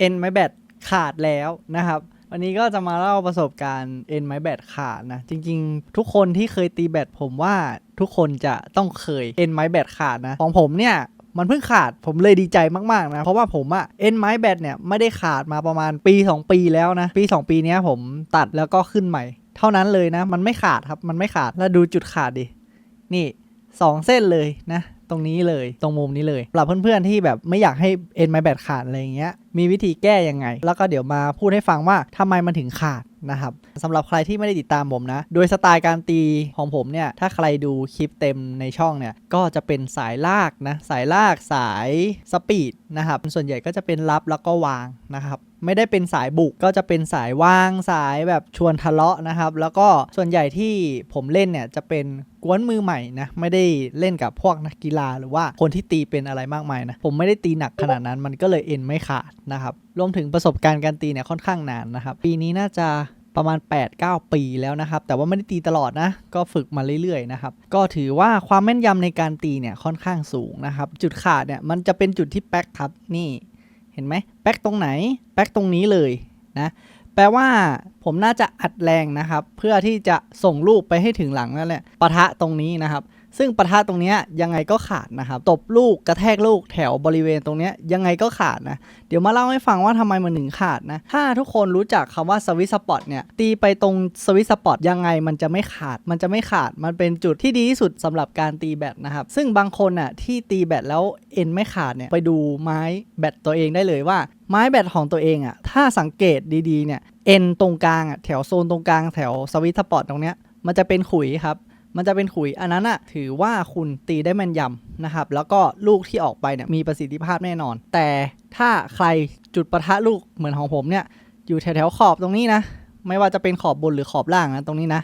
เอ็นไม้แบตขาดแล้วนะครับวันนี้ก็จะมาเล่าประสบการณ์เอ็นไม้แบตขาดนะจริงๆ ทุกคนที่เคยตีแบตผมว่าทุกคนจะต้องเคยเอ็นไม้แบตขาดนะของผมเนี่ยมันเพิ่งขาดผมเลยดีใจมากๆนะเพราะว่าผมอะเอ็นไม้แบตเนี่ยไม่ได้ขาดมาประมาณปี 2 ปีแล้วนะปี 2 ปีนี้ผมตัดแล้วก็ขึ้นใหม่ เท่านั้นเลยนะ มันไม่ขาดครับมันไม่ขาดแล้วดูจุดขาดดินี่ 2 เส้นเลยนะ ตรงนี้เลยตรงมุมนี้เลยสำหรับเพื่อนๆที่แบบไม่อยากให้เอ็นไม้แบตขาดอะไรอย่างเงี้ยมีวิธีแก้ยังไง แล้วก็เดี๋ยวมาพูดให้ฟังว่าทำไมมันถึงขาดนะครับสำหรับใครที่ไม่ได้ติดตามผมนะ โดยสไตล์การตีของผมเนี่ย ถ้าใครดูคลิปเต็มในช่องเนี่ย ก็จะเป็นสายลากนะ สายลากสายสปีดนะครับ ส่วนใหญ่ก็จะเป็นรับแล้วก็วางนะครับ ไม่ได้เป็นสายบุกก็จะเป็นสายวางสายแบบชวนทะเลาะนะครับ แล้วก็ส่วนใหญ่ที่ผมเล่นเนี่ยจะเป็นกวนมือใหม่นะ ไม่ได้เล่นกับพวกนักกีฬาหรือว่าคนที่ตีเป็นอะไรมากมายนะ ผมไม่ได้ตีหนักขนาดนั้น มันก็เลยเอ็นไม่ขาดนะครับ รวมถึงประสบการณ์การตีเนี่ยค่อนข้างนานนะครับ ปีนี้น่าจะประมาณ 8-9 ปีแล้วนะครับ แต่ว่าไม่ได้ตีตลอดนะ ก็ฝึกมาเรื่อยๆนะครับ ก็ถือว่าความแม่นยำในการตีเนี่ยค่อนข้างสูงนะครับ จุดขาดเนี่ยมันจะเป็นจุดที่แป๊กครับนี่เห็นไหมแป๊กตรงไหนแป๊กตรงนี้เลยนะแปลว่าผมน่าจะอัดแรงนะครับ เพื่อที่จะส่งลูกไปให้ถึงหลังนั่นแหละปะทะตรงนี้นะครับ ซึ่งปะทะตรงนี้ยังไงก็ขาดนะครับ ตบลูกกระแทกลูกแถวบริเวณตรงนี้ยังไงก็ขาดนะ เดี๋ยวมาเล่าให้ฟังว่าทำไมมันถึงขาดนะ ถ้าทุกคนรู้จักคำว่าสวิตสปอตเนี่ย ตีไปตรงสวิตสปอตยังไงมันจะไม่ขาด มันจะไม่ขาด มันเป็นจุดที่ดีที่สุดสำหรับการตีแบตนะครับ ซึ่งบางคนอะที่ตีแบตแล้วเอ็นไม่ขาดเนี่ย ไปดูไม้แบตตัวเองได้เลยว่าไม้แบตของตัวเองอะ ถ้าสังเกตดีๆเนี่ย เอ็นตรงกลางอะ แถวโซนตรงกลางแถวสวิตสปอตตรงเนี้ย มันจะเป็นขุยครับ มันจะเป็นขุยอันนั้นอะถือว่าคุณตีได้แม่นยำนะครับ แล้วก็ลูกที่ออกไปเนี่ยมีประสิทธิภาพแน่นอน แต่ถ้าใครจุดประทะลูกเหมือนของผมเนี่ยอยู่แถวๆขอบตรงนี้นะ ไม่ว่าจะเป็นขอบบนหรือขอบล่างนะตรงนี้นะ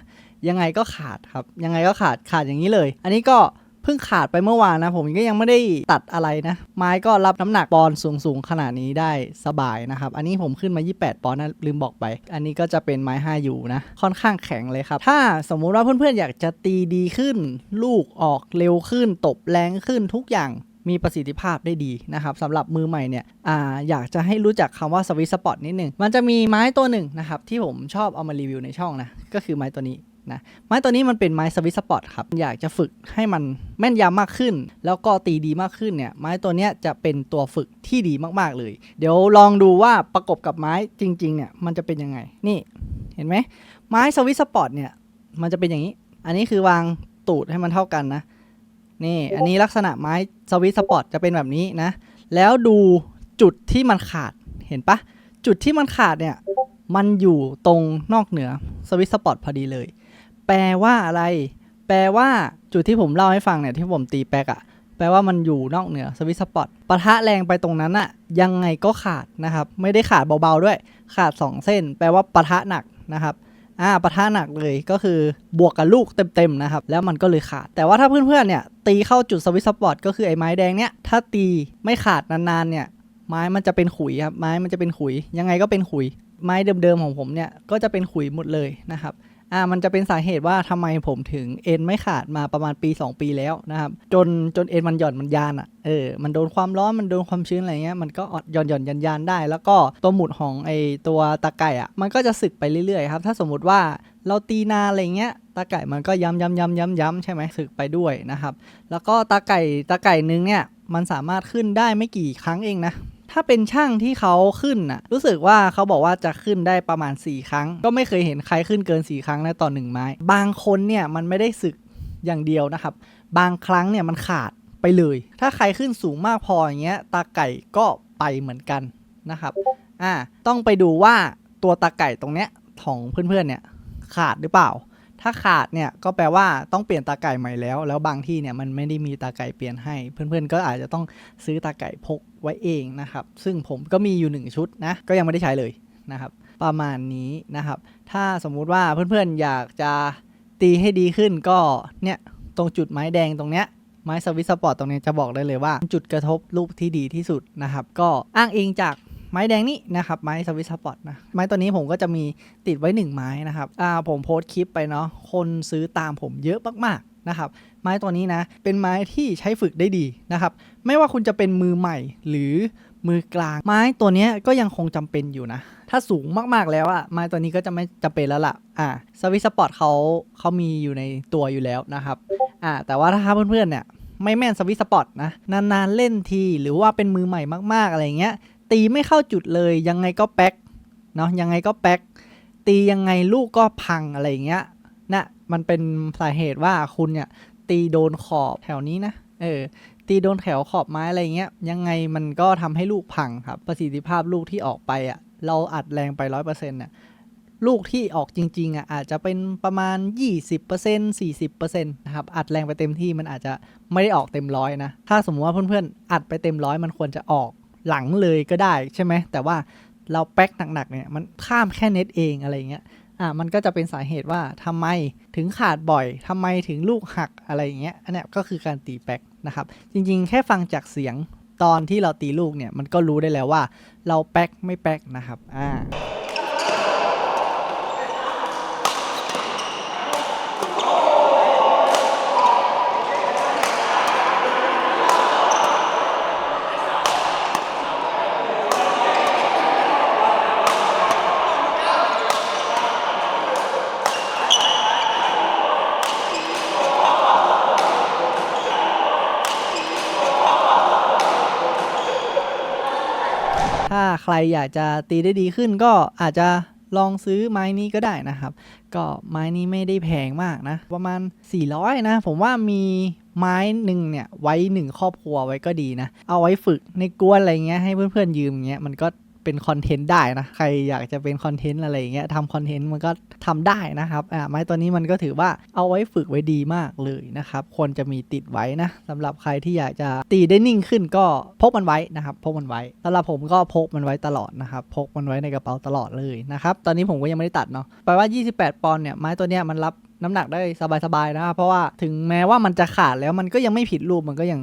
ยังไงก็ขาดครับ ยังไงก็ขาดขาดอย่างนี้เลย อันนี้ก็ เพิ่งขาดไปเมื่อวานนะ ผมก็ยังไม่ได้ตัดอะไรนะ ไม้ก็รับน้ำหนักปอนสูงๆ ขนาดนี้ได้สบายนะครับ อันนี้ผมขึ้นมา 28 ปอนนะลืมบอกไป อันนี้ก็จะเป็นไม้ 5 อยู่นะ ค่อนข้างแข็งเลยครับ ถ้าสมมุติว่าเพื่อนๆ อยากจะตีดีขึ้น ลูกออกเร็วขึ้น ตบแรงขึ้นทุกอย่างมีประสิทธิภาพได้ดีนะครับสำหรับมือใหม่เนี่ยออยากจะให้รู้จักคำว่าสวิตสปอตนิดหนึ่งมันจะมีไม้ตัวหนึ่งนะครับที่ผมชอบเอามารีวิวในช่องนะก็คือไม้ตัวนี้ นะไม้ตัวนี้มันเป็นไม้สวิตสปอตครับ อยากจะฝึกให้มันแม่นยำมากขึ้น แล้วก็ตีดีมากขึ้นเนี่ยไม้ตัวเนี้ยจะเป็นตัวฝึกที่ดีมากๆเลย เดี๋ยวลองดูว่าประกบกับไม้จริงๆเนี่ยมันจะเป็นยังไงนี่เห็นไหมไม้สวิตสปอตเนี่ยมันจะเป็นอย่างนี้ อันนี้คือวางตูดให้มันเท่ากันนะนี่อันนี้ลักษณะไม้สวิตสปอร์ตจะเป็นแบบนี้นะ แล้วดูจุดที่มันขาดเห็นปะจุดที่มันขาดเนี่ยมันอยู่ตรงนอกเหนือสวิตสปอร์ตพอดีเลย แปลว่าอะไร แปลว่าจุดที่ผมเล่าให้ฟังเนี่ยที่ผมตีแปกอะแปลว่ามันอยู่นอกเหนือสวิตสปอร์ตปะทะแรงไปตรงนั้นอะยังไงก็ขาดนะครับ ไม่ได้ขาดเบาๆด้วย ขาด 2 เส้น แปลว่าปะทะหนักนะครับอ่าปะทะหนักเลยก็คือบวกกับลูกเต็มๆนะครับ แล้วมันก็เลยขาด แต่ว่าถ้าเพื่อนๆเนี่ย ตีเข้าจุดสวิตช์สปอร์ตก็คือไอ้ไม้แดงเนี่ย ถ้าตีไม่ขาดนานๆเนี่ย ไม้มันจะเป็นขุยครับไม้มันจะเป็นขุย ยังไงก็เป็นขุย ไม้เดิมๆของผมเนี่ยก็จะเป็นขุยหมดเลยนะครับ อ่ามันจะเป็นสาเหตุว่าทำไมผมถึงเอ็นไม่ขาดมาประมาณปี 2 ปีแล้วนะครับ จนจนเอ็นมันหย่อนมันยานอะ่ะเออมันโดนความร้อนมันโดนความชื้นอะไรเงี้ยมันก็อดหย่อนหย่อนยันยานได้ แล้วก็ตัวหมุดของไอตัวตะไก่อะ่ะมันก็จะสึกไปเรื่อยๆครับถ้าสมมุติว่าเราตีนาอะไรเงี้ยตะไก่มันก็ย้ำย้ำย้ำย้ำย้ำใช่ไหมสึกไปด้วยนะครับ แล้วก็ตะไก่ตะไก่นึงเนี่ยมันสามารถขึ้นได้ไม่กี่ครั้งเองนะ ถ้าเป็นช่างที่เขาขึ้นน่ะ รู้สึกว่าเขาบอกว่าจะขึ้นได้ประมาณ 4 ครั้ง ก็ไม่เคยเห็นใครขึ้นเกิน 4 ครั้งนะต่อหนึ่งไม้ บางคนเนี่ยมันไม่ได้สึกอย่างเดียวนะครับ บางครั้งเนี่ยมันขาดไปเลย ถ้าใครขึ้นสูงมากพออย่างเงี้ย ตาไก่ก็ไปเหมือนกันนะครับ อ่า ต้องไปดูว่าตัวตาไก่ตรงเนี้ยของเพื่อนๆเนี่ยขาดหรือเปล่า ถ้าขาดเนี่ยก็แปลว่าต้องเปลี่ยนตาไก่ใหม่แล้ว แล้วบางที่เนี่ยมันไม่ได้มีตาไก่เปลี่ยนให้ เพื่อนๆก็อาจจะต้องซื้อตาไก่พกไว้เองนะครับ ซึ่งผมก็มีอยู่หนึ่งชุดนะ ก็ยังไม่ได้ใช้เลยนะครับ ประมาณนี้นะครับ ถ้าสมมุติว่าเพื่อนๆอยากจะตีให้ดีขึ้นก็เนี่ยตรงจุดไม้แดงตรงเนี้ยไม้สวิตสปอร์ตตรงนี้จะบอกได้เลยว่า จุดกระทบลูกที่ดีที่สุดนะครับ ก็อ้างอิงจาก ไม้แดงนี่นะครับไม้สวิตช์สปอร์ตนะไม้ตัวนี้ผมก็จะมีติดไว้ 1 ไม้นะครับอ่าผมโพสต์คลิปไปเนาะคนซื้อตามผมเยอะมากๆนะครับไม้ตัวนี้นะเป็นไม้ที่ใช้ฝึกได้ดีนะครับไม่ว่าคุณจะเป็นมือใหม่หรือมือกลาง ไม้ตัวนี้ก็ยังคงจำเป็นอยู่นะถ้าสูงมากๆแล้วอะไม้ตัวนี้ก็จะไม่จำเป็นแล้วล่ะอ่าสวิตสปอร์ตเขาเขามีอยู่ในตัวอยู่แล้วนะครับอ่าแต่ว่าถ้าเพื่อนๆเนี่ยไม่แม่นสวิตสปอร์ตนะนานๆเล่นทีหรือว่าเป็นมือใหม่มาก ๆ อะไรเงี้ย ตีไม่เข้าจุดเลยยังไงก็แป๊กเนาะยังไงก็แป๊กตียังไงลูกก็พังอะไรเงี้ยนะมันเป็นสาเหตุว่าคุณเนี่ยตีโดนขอบแถวนี้นะเออตีโดนแถวขอบไม้อะไรเงี้ยยังไงมันก็ทำให้ลูกพังครับประสิทธิภาพลูกที่ออกไปอะเราอัดแรงไปร้อยเปอร์เซ็นต์เนี่ยลูกที่ออกจริงๆอะอาจจะเป็นประมาณ 20% 40%นะครับอัดแรงไปเต็มที่มันอาจจะไม่ได้ออกเต็มร้อยนะ ถ้าสมมติว่าเพื่อนๆ อัดไปเต็มร้อยมันควรจะออก หลังเลยก็ได้ใช่ไหมแต่ว่าเราแป๊กหนักๆเนี่ยมันข้ามแค่เน็ตเองอะไรเงี้ยอะมันก็จะเป็นสาเหตุว่าทำไมถึงขาดบ่อยทำไมถึงลูกหักอะไรอย่างเงี้ยอันนี้ก็คือการตีแป๊กนะครับจริงๆ แค่ฟังจากเสียงตอนที่เราตีลูกเนี่ยมันก็รู้ได้แล้วว่า เราแป๊กไม่แป๊กนะครับอ่า ถ้าใครอยากจะตีได้ดีขึ้นก็อาจจะลองซื้อไม้นี้ก็ได้นะครับ ก็ไม้นี้ไม่ได้แพงมากนะ ประมาณ 400 นะ ผมว่ามีไม้หนึ่งเนี่ยไว้หนึ่งครอบครัวไว้ก็ดีนะ เอาไว้ฝึกในกวนอะไรเงี้ยให้เพื่อนๆยืมเงี้ยมันก็ เป็นคอนเทนต์ได้นะใครอยากจะเป็นคอนเทนต์อะไรอย่างเงี้ยทำคอนเทนต์มันก็ทำได้นะครับอ่าไม้ตัวนี้มันก็ถือว่าเอาไว้ฝึกไว้ดีมากเลยนะครับควรจะมีติดไว้นะสำหรับใครที่อยากจะตีได้นิ่งขึ้นก็พกมันไว้นะครับพกมันไว้สำหรับผมก็พกมันไว้ตลอดนะครับพกมันไว้ในกระเป๋าตลอดเลยนะครับตอนนี้ผมก็ยังไม่ได้ตัดเนาะแปลว่า 28 ปอนด์เนี่ยไม้ตัวเนี้ยมันรับน้ำหนักได้สบายๆนะครับเพราะว่าถึงแม้ว่ามันจะขาดแล้วมันก็ยังไม่ผิดรูปมันก็ยัง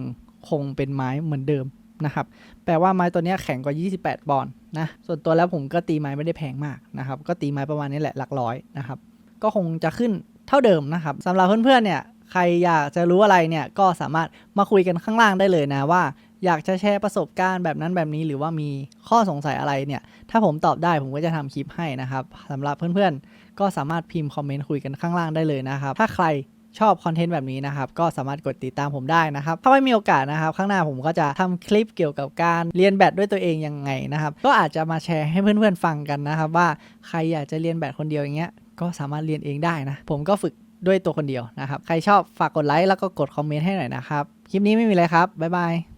คงเป็นไม้เหมือนเดิมนะครับ แปลว่าไม้ตัวนี้แข็งกว่า 28 ปอนด์ นะส่วนตัวแล้วผมก็ตีไม้ไม่ได้แพงมากนะครับก็ตีไม้ประมาณนี้แหละหลักร้อยนะครับก็คงจะขึ้นเท่าเดิมนะครับสำหรับเพื่อนๆเนี่ยใครอยากจะรู้อะไรเนี่ยก็สามารถมาคุยกันข้างล่างได้เลยนะว่า อยากจะแชร์ประสบการณ์แบบนั้นแบบนี้หรือว่ามีข้อสงสัยอะไรเนี่ย ถ้าผมตอบได้ผมก็จะทำคลิปให้นะครับสำหรับเพื่อนๆก็สามารถพิมพ์คอมเมนต์คุยกันข้างล่างได้เลยนะครับถ้าใคร ชอบคอนเทนต์แบบนี้นะครับ ก็สามารถกดติดตามผมได้นะครับ ถ้าไม่มีโอกาสนะครับ ข้างหน้าผมก็จะทำคลิปเกี่ยวกับการเรียนแบดด้วยตัวเองยังไงนะครับ ก็อาจจะมาแชร์ให้เพื่อนๆฟังกันนะครับ ว่าใครอยากจะเรียนแบดคนเดียวอย่างเงี้ยก็สามารถเรียนเองได้นะ ผมก็ฝึกด้วยตัวคนเดียวนะครับ ใครชอบฝากกดไลค์แล้วก็กดคอมเมนต์ให้หน่อยนะครับ คลิปนี้ไม่มีอะไรครับบ๊ายบาย